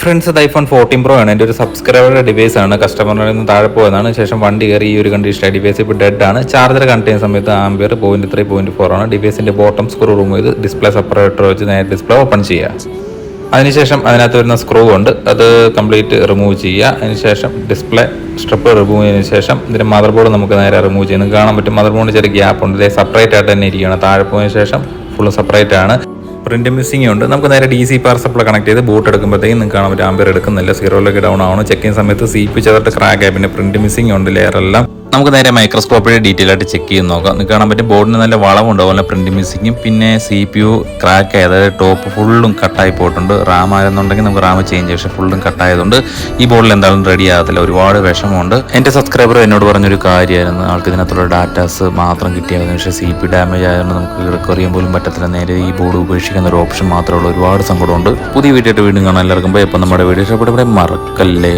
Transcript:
Friends ഇത് iPhone fourteen pro ആണ്. എന്റെ ഒരു സബ്സ്ക്രൈബറുടെ ഡിവൈസ് ആണ്. കസ്റ്റമറിൽ നിന്ന് താഴെ പോയതാണ്. ശേഷം വണ്ടി കയറി ഈ ഒരു കണ്ടീഷൻ ഡിവൈസ് ഇപ്പോൾ ഡെഡ് ആണ്. ചാർജർ കണക്ട് ചെയ്യുന്ന സമയത്ത് ampere point three point four ആണ്. ഡിവൈസിന്റെ ബോട്ടം സ്ക്രൂ റിമൂവ് ചെയ്ത് ഡിസ്പ്ലേ സെപ്പറേറ്റർ വെച്ച് നേരെ ഡിസ്പ്ലേ ഓപ്പൺ ചെയ്യുക. അതിനുശേഷം അതിനകത്ത് വരുന്ന സ്ക്രൂ ഉണ്ട് അത് കംപ്ലീറ്റ് റിമൂവ് ചെയ്യുക. അതിനുശേഷം ഡിസ്പ്ലേ സ്ട്രിപ്പ് റിമൂവ് ചെയ്തതിനു ശേഷം ഇതിന്റെ മദർ ബോർഡ് നമുക്ക് നേരെ റിമൂവ് ചെയ്യുന്നത് കാണാൻ പറ്റും. മദർ ബോർഡിന് ചെറിയ ഗ്യാപ്പ് ഉണ്ട്. സെപ്പറേറ്റ് ആയിട്ട് തന്നെ ഇരിക്കുകയാണ്. താഴെ പോയതിനു ശേഷം ഫുള്ള് സെപ്പറേറ്റ് ആണ്. പ്രിന്റ് മിസ്സിംഗ് ഉണ്ട്. നമുക്ക് നേരെ D C power supply connect ചെയ്ത് ബൂട്ട് എടുക്കുമ്പോഴത്തേക്കും നിങ്ങൾക്ക് കാണാൻ പറ്റും ആമ്പിയർ എടുക്കുന്നില്ല. സീറോയിലേക്ക് ഡൗൺ ആവണം. ചെക്കിങ് സമയത്ത് സി പി ചെറുതായിട്ട് ക്രാക്ക് ആയി പിന്നെ പ്രിന്റ് മിസ്സിംഗ് ഉണ്ട്. ലെയർ എല്ലാം നമുക്ക് നേരെ മൈക്രോസ്കോപ്പിൽ ഡീറ്റെയിൽ ആയിട്ട് ചെക്ക് ചെയ്ത് നോക്കാം. നിങ്ങൾക്ക് കാണാൻ പറ്റും ബോർഡിന് നല്ല വളവുണ്ട് അതുപോലെ പ്രിന്റ് മിസ്സിങ്ങും പിന്നെ സി പി യു ക്രാക്ക് ആയത് അതായത് ടോപ്പ് ഫുള്ളും കട്ടായി പോയിട്ടുണ്ട്. റാം ആയിരുന്നുണ്ടെങ്കിൽ നമുക്ക് റാം ചേഞ്ച് പക്ഷേ ഫുള്ളും കട്ടായതുകൊണ്ട് ഈ ബോർഡിൽ എന്തായാലും റെഡി ആകത്തില്ല. ഒരുപാട് വിഷമമുണ്ട്. എന്റെ സബ്സ്ക്രൈബർ എന്നോട് പറഞ്ഞൊരു കാര്യമായിരുന്നു. ആൾക്ക് ഇതിനകത്തുള്ള ഡാറ്റാസ് മാത്രം കിട്ടിയാൽ പക്ഷേ സി പി ഡാമേജ് ആയതുകൊണ്ട് നമുക്ക് റിക്കവർ ചെയ്യാൻ പോലും പറ്റത്തില്ല. നേരെ ഈ ബോർഡ് ഉപേക്ഷിക്കുന്ന ഒരു ഓപ്ഷൻ മാത്രമേ ഉള്ളൂ. ഒരുപാട് സങ്കടമുണ്ട്. പുതിയ വീഡിയോ വീണ്ടും കാണാൻ എല്ലാവർക്കും ഇപ്പം നമ്മുടെ വീഡിയോ ഇഷ്ടപ്പെട്ടവിടെ മറക്കല്ലേ.